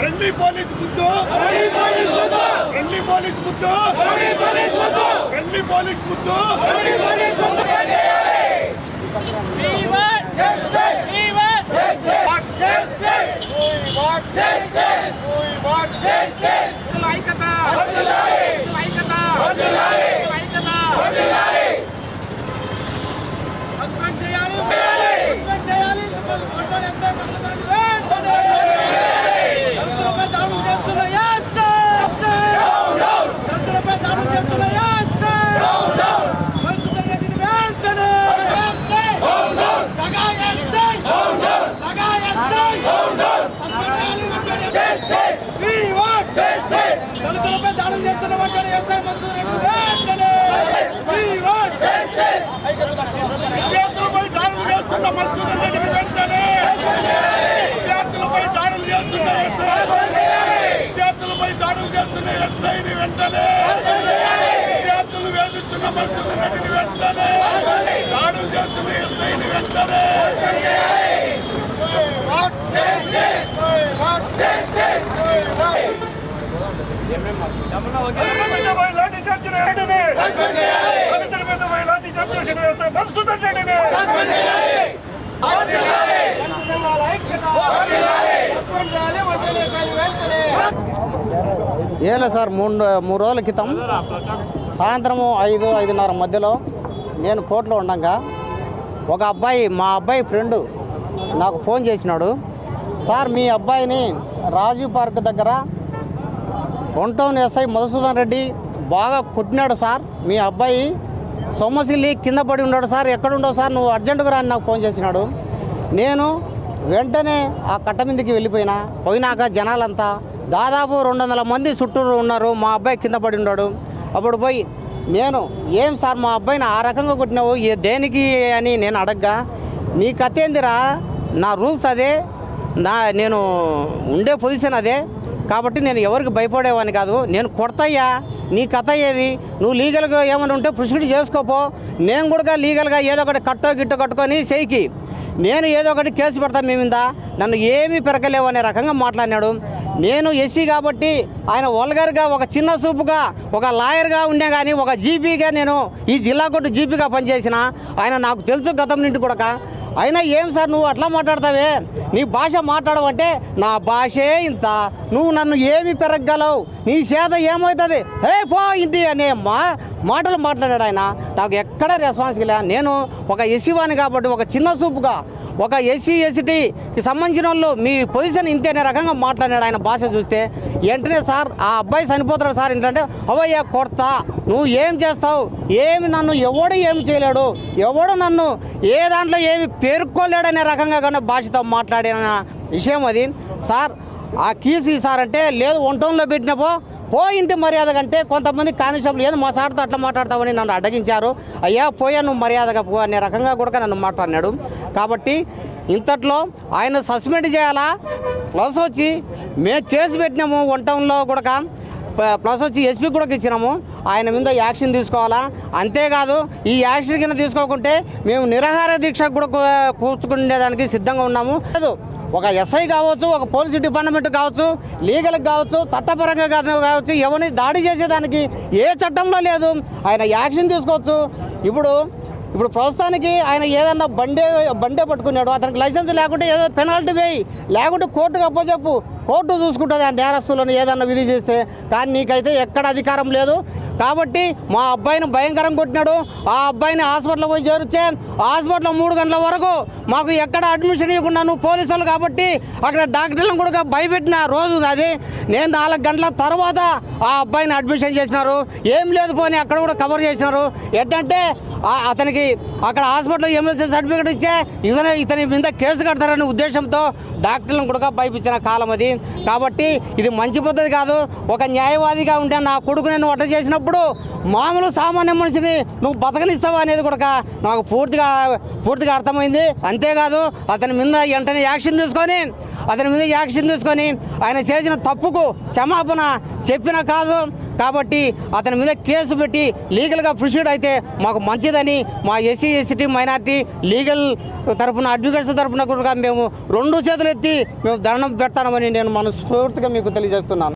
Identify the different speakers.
Speaker 1: Delhi police ముందు police ముందు Yes, yes.
Speaker 2: దళితులపై దాడులు చేస్తున్న ఎస్ఐ మంత్రులు
Speaker 1: విద్యార్థులపై దాడులు చేస్తున్న మత్స్యుల రెడ్డిని వెంటనే విద్యార్థులపై దాడులు చేస్తున్న విద్యార్థులపై దాడులు చేస్తున్న ఎస్ఐని వెంటనే విద్యార్థులు వేధిస్తున్న మత్స్యుల రెడ్డిని వెంటనే దాడులు చేస్తున్న ఎస్ఐని వెంటనే దళితులపై లాఠీ చార్జిన
Speaker 3: ఏలే సార్ మూడు మూడు రోజుల క్రితం సాయంత్రము ఐదు ఐదున్నర మధ్యలో నేను కోర్టులో ఉండగా ఒక అబ్బాయి మా అబ్బాయి ఫ్రెండ్ నాకు ఫోన్ చేసినాడు. సార్ మీ అబ్బాయిని రాజీవ్ పార్క్ దగ్గర one town SI Madhusudan Reddy బాగా కొట్టినాడు సార్. మీ అబ్బాయి సొమ్మసిల్లి కింద పడి ఉన్నాడు సార్. ఎక్కడుండవు సార్? నువ్వు అర్జెంటుగా రాని నాకు ఫోన్ చేసినాడు. నేను వెంటనే ఆ కట్ట మీదకి వెళ్ళిపోయినా. పోయినాక జనాలంతా దాదాపు రెండు వందల మంది చుట్టూరు ఉన్నారు. మా అబ్బాయి కింద పడి ఉన్నాడు. అప్పుడు పోయి నేను ఏం సార్? మా అబ్బాయిని ఆ రకంగా కొట్టినావు? ఏ దేనికి అని నేను అడగ్గా నీ కథ ఏందిరా? నా రూల్స్ అదే. నా నేను ఉండే పొజిషన్ అదే. కాబట్టి నేను ఎవరికి భయపడేవాని కాదు. నేను కొడతాయ్యా. నీ కథ ఏది? నువ్వు లీగల్గా ఏమైనా ఉంటే ప్రొసీడ్ చేసుకోపో నేను కూడా లీగల్గా ఏదో ఒకటి కట్టో గిట్టో కట్టుకొని చేయికి. నేను ఏదో ఒకటి కేసు పెడతా మీ మీద. నన్ను ఏమీ పెరగలేవు అనే రకంగా మాట్లాడినాడు. నేను ఎస్సీ కాబట్టి ఆయన వల్గర్గా ఒక చిన్న సూపుగా ఒక లాయర్గా ఉండే కానీ ఒక జీపీగా నేను ఈ జిల్లా కొట్టు జీపీగా పనిచేసిన. ఆయన నాకు తెలుసు గతం నుండి కూడా అయినా ఏం సార్ నువ్వు అట్లా మాట్లాడతావే? నీ భాష మాట్లాడవంటే నా భాషే ఇంత. నువ్వు నన్ను ఏమి పెరగలవు నీ సేద ఏమవుతుంది? ఏ పో ఇంటి అనే మా మాటలు మాట్లాడాడు ఆయన. నాకు ఎక్కడ రెస్పాన్స్ లే. నేను ఒక ఎస్సీవాని కాబట్టి ఒక చిన్న సూపుగా ఒక ఎస్సీ ఎస్టీకి సంబంధించిన వాళ్ళు మీ పొజిషన్ ఇంతే అనే రకంగా మాట్లాడాడు ఆయన భాష చూస్తే. వెంటనే సార్ ఆ అబ్బాయి చనిపోతాడు సార్ ఏంటంటే అవయ్యా కొడతా. నువ్వు ఏం చేస్తావు? ఏమి నన్ను ఎవడు ఏమి చేయలేడు? ఎవడు నన్ను ఏ దాంట్లో ఏమి పేర్కోలేడనే రకంగా కానీ భాషతో మాట్లాడిన విషయం అది. సార్ ఆ కీస్ సార్ అంటే లేదు వంటంలో పెట్టినపో పో ఇంటి మర్యాద కంటే కొంతమంది కానిస్టేబుల్ ఏదో మా అట్లా మాట్లాడతామని నన్ను అడ్డగించారు. అయ్యా పోయా నువ్వు మర్యాదగా పో అనే రకంగా కూడా నన్ను మాట్లాడినాడు. కాబట్టి ఇంతట్లో ఆయన సస్పెండ్ చేయాలా? ప్లస్ వచ్చి మేము కేసు పెట్టినాము వన్ టౌన్లో కూడా. ప్లస్ వచ్చి ఎస్పీ కూడా ఇచ్చినాము. ఆయన మీద యాక్షన్ తీసుకోవాలా? అంతేకాదు ఈ యాక్షన్ కింద తీసుకోకుంటే మేము నిరాహార దీక్ష కూడా కూర్చుకునేదానికి సిద్ధంగా ఉన్నాము. లేదు ఒక ఎస్ఐ కావచ్చు ఒక పోలీసు డిపార్ట్మెంట్ కావచ్చు లీగల్ కావచ్చు చట్టపరంగా కావచ్చు ఎవరిని దాడి చేసేదానికి ఏ చట్టంలో లేదు. ఆయన యాక్షన్ తీసుకోవచ్చు. ఇప్పుడు ఇప్పుడు ప్రస్తుతానికి ఆయన ఏదన్నా బండే బండే పట్టుకున్నాడు అతనికి లైసెన్స్ లేకుంటే ఏదో పెనాల్టీ వేయి. లేకుంటే కోర్టుకు అప్పచెప్పు. కోర్టు చూసుకుంటుంది ఆ నేరస్తులను ఏదన్నా విధి చేస్తే. కానీ నీకైతే ఎక్కడ అధికారం లేదు. కాబట్టి మా అబ్బాయిని భయంకరంగా కొట్టినాడు. ఆ అబ్బాయిని హాస్పిటల్ పోయి చేరుచ్చే హాస్పిటల్ మూడు గంటల వరకు మాకు ఎక్కడ అడ్మిషన్ ఇవ్వకుండా నువ్వు పోలీసు వాళ్ళు కాబట్టి అక్కడ డాక్టర్లను కూడా భయపెట్టిన రోజు అది. నేను నాలుగు గంటల తర్వాత ఆ అబ్బాయిని అడ్మిషన్ చేసినారు. ఏం లేదు పోనీ అక్కడ కూడా కవర్ చేసినారు. ఏంటంటే అతనికి అక్కడ హాస్పిటల్లో ఎమ్మెల్సీ సర్టిఫికేట్ ఇచ్చే ఇతని ఇతని మీద కేసు కడతారనే ఉద్దేశంతో డాక్టర్లను కూడా భయపించిన కాలం అది. కాబట్టి ఇది మంచి పద్ధతి కాదు. ఒక న్యాయవాదిగా ఉంటే నా కొడుకు నేను అట చేసినప్పుడు మామూలు సామాన్య మనిషిని నువ్వు బతకనిస్తావా అనేది కూడా నాకు పూర్తిగా పూర్తిగా అర్థమైంది. అంతేకాదు అతని మీద వెంటనే యాక్షన్ తీసుకొని అతని మీద యాక్షన్ తీసుకొని ఆయన చేసిన తప్పుకు క్షమాపణ చెప్పిన కాదు. కాబట్టి అతని మీద కేసు పెట్టి లీగల్గా ప్రొసీడ్ అయితే మాకు మంచిదని మా ఎస్సీ ఎస్టీ మైనార్టీ లీగల్ తరపున అడ్వకేట్స్ తరఫున కూడా మేము రెండు చేతులు ఎత్తి మేము దండం పెడతామని నేను మనస్ఫూర్తిగా మీకు తెలియజేస్తున్నాను.